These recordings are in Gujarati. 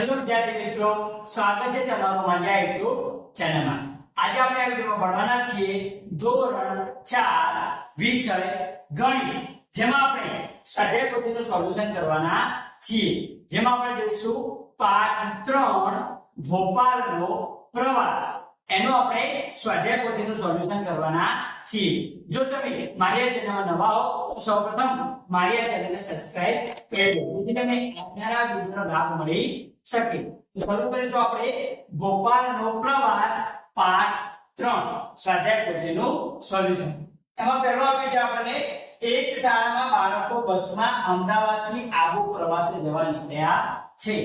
હેલો વિદ્યાર્થી મિત્રો, સ્વાગત છે તમારું મારી યુટ્યુબ ચેનલમાં આજે આપણે આ વિડીયોમાં ભણવાના છીએ ધોરણ ચાર, વિષય ગણિત, જેમાં આપણે સ્વાધ્યાય પોથીનું સોલ્યુશન કરવાના છીએ. જેમાં આપણે જોઈશું પાઠ ત્રણ, ભોપાલનો પ્રવાસ. એનું આપણે સ્વાધ્યાય પોથીનું સોલ્યુશન કરવાના છીએ. જો તમે મારી આ ચેનલમાં નવા હો સૌપ્રથમ મારી આ ચેનલને સબસ્ક્રાઇબ કરી દો જેથી તમને આવનારા વિડીયોનો લાભ મળી શકે શરૂ કરીશું આપણે ભોપાલનો પ્રવાસ પાઠ ત્રણ સ્વાધ્યાય પોથીનું સોલ્યુશન. એમાં પહેલો આપ્યું છે આપણને, એક શાળામાં બાળકો બસમાં અમદાવાદથી આબુ પ્રવાસે જવા નીકળ્યા છે.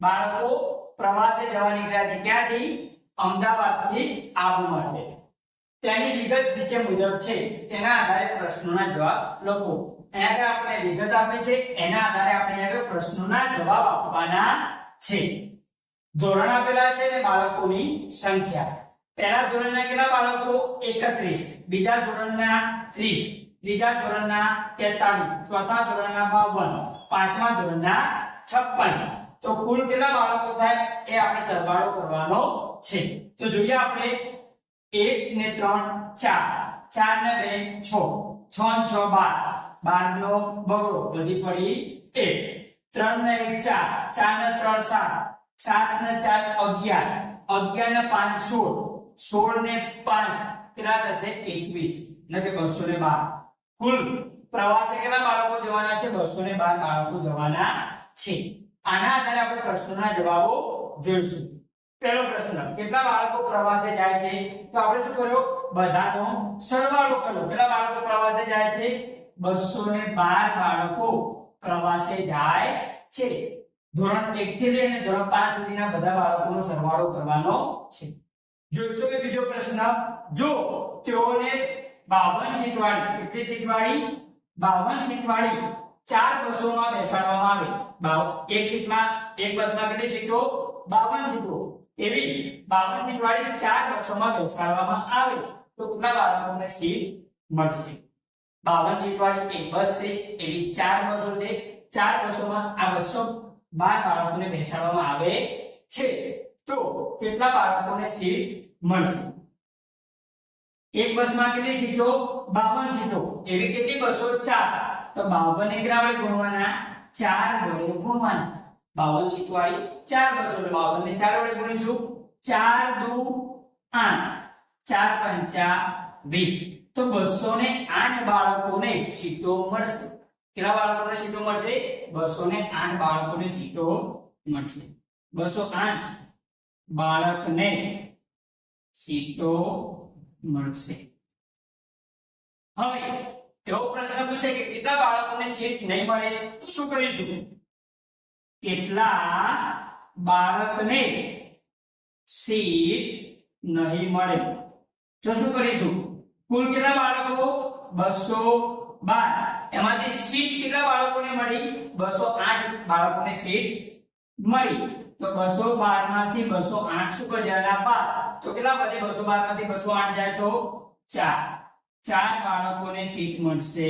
બાળકો પ્રવાસે જવા નીકળ્યા છે ક્યાંથી? અમદાવાદથી આબુ માટે. તેની વિગત નીચે મુજબ છે. તેના આધારે પ્રશ્નોના જવાબ લખો. અહીંયા આપણે વિગત આપી છે. એના આધારે આપણે અહીંયા પ્રશ્નોના જવાબ આપવાના છે. ધોરણ આપેલા છે ને બાળકોની સંખ્યા. પહેલા ધોરણના કેટલા બાળકો? 31 બીજા ધોરણના 30 ત્રીજા ધોરણના 43 ચોથા ધોરણના 52 પાંચમા ધોરણના 56 તો કુલ કેટલા બાળકો થાય? એ આપણે સરવાળો કરવાનો છે. તો જોઈએ આપણે એક ને ત્રણ, ચાર. ચાર ને બે, છ. છ ને છ, બાર. બાર નો બગડો. બધી પડી એક. ત્રણ ને એક ચાર ચાર ને ત્રણ સાત સાત ને ચાર અગિયાર અગિયાર ને પાંચ સોળ સોળ ને પાંચ, કેટલા થશે એકવીસ, એટલે કે બસો ને બાર. કુલ પ્રવાસે કેટલા બાળકો જવાના છે? બસો ને બાર બાળકો જવાના છે. આના આધારે આપણે પ્રશ્નોના જવાબો જોઈશું. પહેલો પ્રશ્ન, કેટલા બાળકો પ્રવાસે જાય છે? તો આપણે શું કર્યો? બધાનો સરવાળો કર્યો. કેટલા બાળકો પ્રવાસે જાય છે? 212 બાળકો પ્રવાસે જાય છે. ધોરણ 1 થી લઈને ધોરણ 5 સુધીના બધા બાળકોનો સરવાળો કરવાનો છે. જોઈશું કે બીજો પ્રશ્ન? જો તેઓને 52 સીટવાળી, કેટલી સીટવાળી? બાવન 52 સીટ ચાર બસોમાં બેસાડવામાં આવે. એક સીટમાં, એક બસમાં કેટલી સીટો? 52 સીટો. એવી 52 સીટવાળી ચાર બસોમાં બેસાડવામાં આવે તો કેટલા બાળકોને સીટ મળશે? 52 સીટ વાળી એક બસ છે. એવી ચાર બસો છે ચાર બસોમાં આ બસો બાર બાળકોને બેસાડવામાં આવે છે. તો કેટલા બાળકોને સીટ મળશે? એક બસમાં કેટલી સીટો? 52 સીટો. એવી કેટલી બસો? ચાર. તો 52 એકરા વડે ગુણવાના. ચાર વડે ગુણવાના. 52 સીટ વાળી ચાર બસો. એટલે 52 ને ચાર વડે ગુણીશું. ચાર દુ આઠ. ચાર પંચા વીસ. તો બસો ને આઠ બાળકોને સીટો મળશે. કેટલા બાળકોને સીટો મળશે? બસો ને આઠ બાળકોને સીટો મળશે. બસો આઠ બાળકને સીટો મળશે. હવે એવો પ્રશ્ન પૂછે કે કેટલા બાળકોને સીટ નહીં મળે? તો શું કરીશું? કેટલા બાળકને સીટ નહીં મળે? તો શું કરીશું? કુલ કેટલા બાળકો? બસો બાર. એમાંથી સીટ કેટલા બાળકોને મળી? 208 બાળકોને સીટ મળી. તો બસો બારમાંથી 208 શું કરી બાર. તો કેટલા વધે બસો બારમાંથી 208 જાય તો ચાર. ચાર બાળકોને સીટ મળશે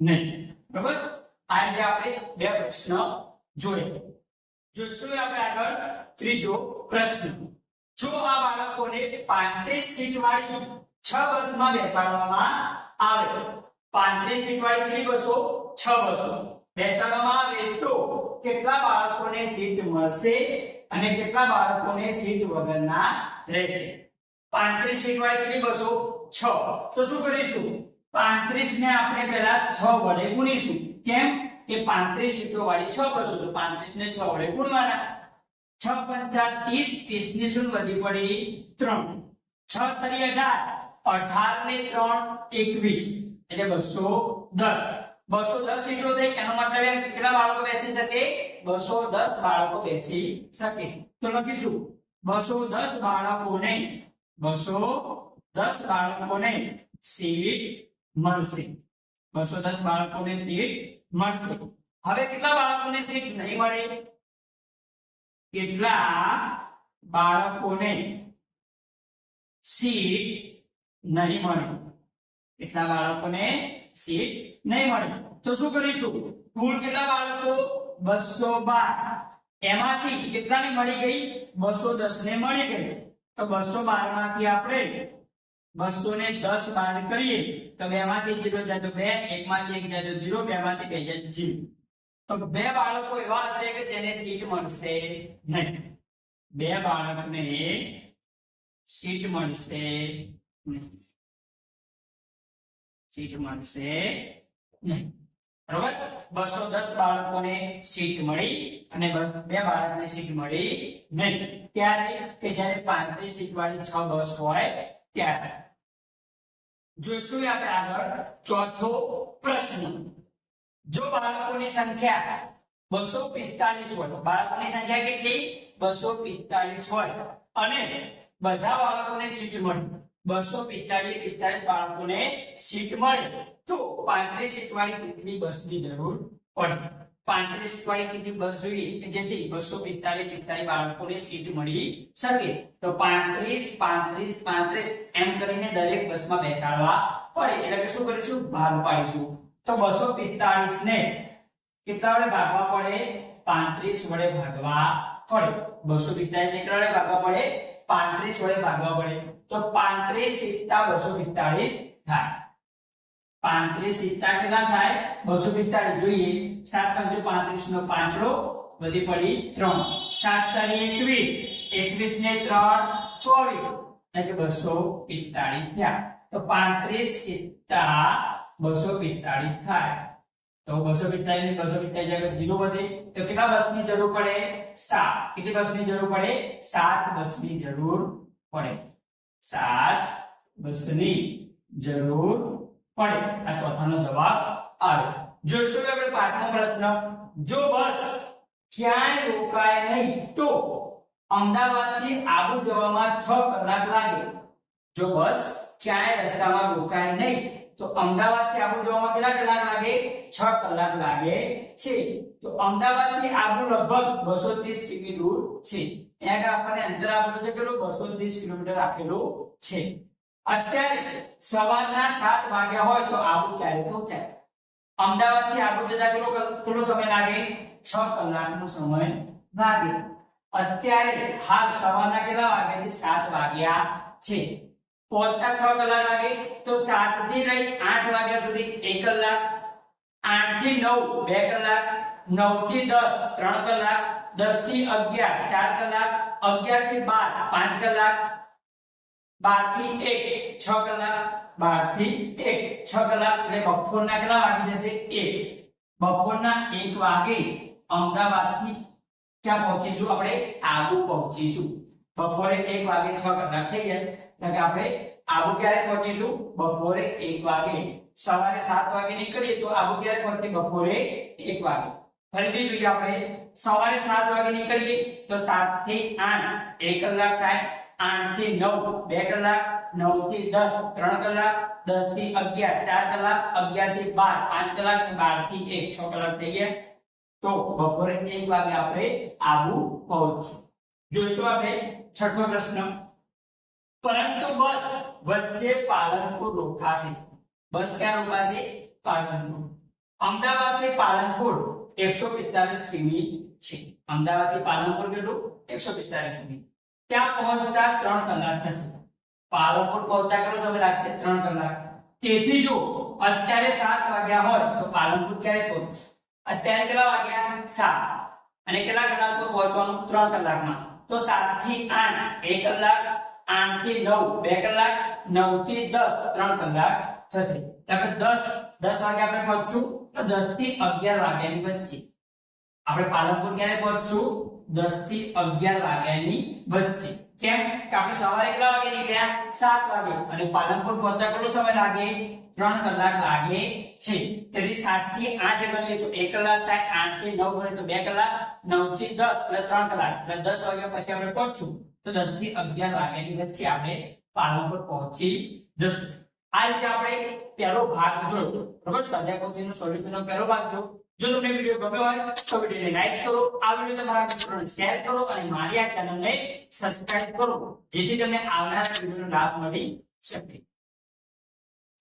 નહીં. બરોબર? આ રીતે આપણે બે પ્રશ્ન જોયા. જોશું આપણે આગળ ત્રીજો પ્રશ્ન. જો આ બાળકોને 35 સીટ વાળી છ બસમાં બેસાડવામાં આવે. 35 સીટ વાળી કેટલી બસો? છ બસો. બેસાડવામાં આવે તો કેટલા બાળકોને સીટ મળશે અને કેટલા બાળકોને સીટ વગરના રહેશે? 35 સીટ વાળી કેટલી બસો? છ. તો શું કરીશું? 35 ને આપણે પહેલા છ વડે ગુણીશું. કેમ? કે 35 સીટો વાળી છ બસો, તો 35 ને છ વડે ગુણવાના. છ પંચા ત્રીસ ત્રીસની શું વધી પડી? ત્રણ. છ તરી અઢાર. અઢાર ને ત્રણ એકવીસ. એટલે બસો દસ. બસો દસ સીટો થઈ એનો મતલબ કેટલા બાળકો બેસી શકે? બસો દસ બાળકો બેસી શકે. તો લખીશું. બસો દસ બાળકોને, બસો દસ બાળકોને સીટ મળશે. બસો દસ બાળકોને સીટ મળશે. હવે કેટલા બાળકોને સીટ નહીં મળે? કેટલા બાળકોને સીટ નહીં મળે. કેટલા બાળકોને સીટ નહીં મળે. તો શું કરીશું? કુલ કેટલા બાળકો? બસો બાર. એમાંથી કેટલાની મળી ગઈ? બસો દસ ને મળી ગઈ. તો બસો બારમાંથી આપણે બસો ને દસ બાર કરીએ. તો બે માંથી જીરો જાય બે એક માંથી એક જાય તો જીરો બે માંથી બે જાય જીરો. તો બે બાળકો એવા હશે કે જેને સીટ મળશે નહીં. બે બાળકને સીટ મળશે સીટ મળશે બરોબર? બસો દસ બાળકોને સીટ મળી અને બે બાળકને સીટ મળી નહીં. ત્યારે કે જ્યારે પાંત્રીસ સીટ વાળી છ બસ હોય ત્યારે. જોઈશું આપણે આગળ ચોથો પ્રશ્ન. જો બાળકોની સંખ્યા બસો પિસ્તાલીસ હોય બાળકોની સંખ્યા કેટલી? બસો પિસ્તાલીસ હોય. અને બધા બાળકોને સીટ મળે. બસો પિસ્તાલીસ પિસ્તાલીસ બાળકોને સીટ મળે તો પાંત્રીસ સીટ વાળી કેટલી બસની જરૂર પડે. પાંત્રીસ સીટ વાળી કેટલી બસ જોઈએ જેથી બસો પિસ્તાળીસ પિસ્તાળીસ બાળકોને સીટ મળી શકે. તો પાંત્રીસ પાંત્રીસ પાંત્રીસ એમ કરીને દરેક બસમાં બેસાડવા પડે. એટલે શું કરીશું ભાગ પાડીશું તો બસો પિસ્તાળીસ ને કેટલા વડે ભાગવા પડે? પાંત્રીસ વડે ભાગવા પડે. બસો પિસ્તાળીસ ને કેટલા વડે ભાગવા પડે? પાંત્રીસ વડે ભાગવા પડે. તો પાંત્રીસ સિત્તા બસો પિસ્તાલીસ થાય પાંત્રીસ સિત્તા કેટલા થાય બસો પિસ્તાલીસ જોઈએ સાત પંચો પાંત્રીસ નો પાંચડો વધી પડી ત્રણ સાત તારી એકવીસ એકવીસ ને ત્રણ ચોવીસ એટલે કે બસો પિસ્તાળીસ થયા તો પાંત્રીસ સિત્તા બસો પિસ્તાળીસ થાય તો બસો પિસ્તાળીસ ને બસો પિસ્તાળીસ આગળ જીરો વધે તો કેટલા બસની જરૂર પડે સાત કેટલી બસની જરૂર પડે સાત બસની જરૂર પડે સાત બસની જરૂર પડે. આ ચોથાનો જવાબ આવે. જોઈશું આપણે પાંચમો પ્રશ્ન. જો બસ ક્યાંય રોકાય નહીં, તો અમદાવાદથી આબુ જવામાં છ કલાક લાગે. જો બસ ક્યાંય રસ્તામાં રોકાય નહીં, તો અમદાવાદથી આબુ જવામાં કેટલા કલાક લાગે? છ કલાક લાગે છે. તો અમદાવાદથી આબુ લગભગ બસો ત્રીસ કિમી દૂર છે. આગળ આપણને અંતર આપેલું છે, કેટલું? બસો ત્રીસ કિલોમીટર આપેલું છે. અત્યારે સવારના સાત વાગ્યા હોય તો આબુ ક્યારે પહોંચાય? અમદાવાદથી આબુ જતા કેટલો કેટલો સમય લાગે? છ કલાકનો સમય લાગે. અત્યારે હાલ સવારના કેટલા વાગે છે? સાત વાગ્યા છે. પહોંચતા છ કલાક લાગે, તો સાતથી લઈ આઠ વાગ્યા સુધી એક કલાક આઠથી નવ બે કલાક નવથી દસ, ત્રણ કલાક દસથી અગિયાર, ચાર કલાક અગિયારથી બાર, પાંચ કલાક બારથી એક, છ કલાક બારથી એક, છ કલાક. એટલે બપોરના કેટલા વાગી જશે? એક. બપોરના એક વાગે અમદાવાદથી ક્યાં પહોંચીશું આપણે? આબુ પહોંચીશું. બપોરે એક વાગે છ કલાક થઈ જાય. એટલે કે આપણે આબુ ક્યારે પહોંચીશું? બપોરે એક વાગે. સવારે સાત વાગે નીકળીએ તો આબુ ક્યારે પહોંચે? બપોરે એક વાગે. ફરીથી જોઈએ આપણે સવારે સાત વાગે નીકળીએ તો સાતથી આઠ, એક કલાક થાય આઠથી નવ, બે કલાક નવથી દસ, ત્રણ કલાક દસથી અગિયાર, ચાર કલાક અગિયારથી બાર, પાંચ કલાક અને બારથી એક, છ કલાક થઈ ગયા. તો બપોરે એક વાગે આપણે આબુ પહોંચશું. જોઈશું આપણે છઠ્ઠો પ્રશ્ન. પરંતુ બસ વચ્ચે પાલનપુર રોકાશે. બસ ક્યાં રોકાશે? પાલનપુર. અમદાવાદથી પાલનપુર એકસો પિસ્તાલીસ કિમી છે. અમદાવાદથી પાલનપુર કેટલું એકસો પિસ્તાલીસ કિમી. ત્યાં પહોંચતા ત્રણ કલાક થશે. પાલનપુર પહોંચતા કેટલો સમય લાગશે? ત્રણ કલાક. તેથી જો અત્યારે સાત વાગ્યા હોય, તો પાલનપુર ક્યારે પહોંચશે? અત્યારે કેટલા વાગ્યા? સાત. અને કેટલા કલાક પર પહોંચવાનું? ત્રણ કલાકમાં. તો સાતથી આઠ એક કલાક આઠથી નવ, બે કલાક નવથી દસ, ત્રણ કલાક થશે. એટલે દસ દસ વાગે આપણે પહોંચશું. તો દસથી અગિયાર વાગ્યાની વચ્ચે. આપણે પાલનપુર ક્યારે પહોંચશું? દસથી અગિયાર વાગ્યાની વચ્ચે. કેમ? કે આપણે સવારે કેટલા વાગે નીકળ્યા? સાત વાગે. અને પાલનપુર પહોંચતા કેટલો સમય લાગે? ત્રણ કલાક લાગે છે. તેથી સાતથી આઠ ગણીએ તો 1 કલાક થાય 8 થી નવ ગણીએ તો બે કલાક, નવથી દસ, એટલે ત્રણ કલાક. એટલે દસ વાગ્યા પછી આપણે પહોંચશું. તો 10 થી અગિયાર વાગ્યાની વચ્ચે આપણે પાલનપુર પહોંચી જશું. આ રીતે આપણે પહેલો ભાગ જોયો. બરોબર? સ્વાધ્યાય સોલ્યુશનનો પહેલો ભાગ જોયો. જો તમને વીડિયો ગમ્યો હોય, તો વિડિયોને લાઈક કરો. આ વીડિયો તમારા મિત્રોને શેર કરો અને મારી આ ચેનલને સબસ્ક્રાઇબ કરો, જેથી તમને આવનારા વિડિયોનો લાભ મળી શકે.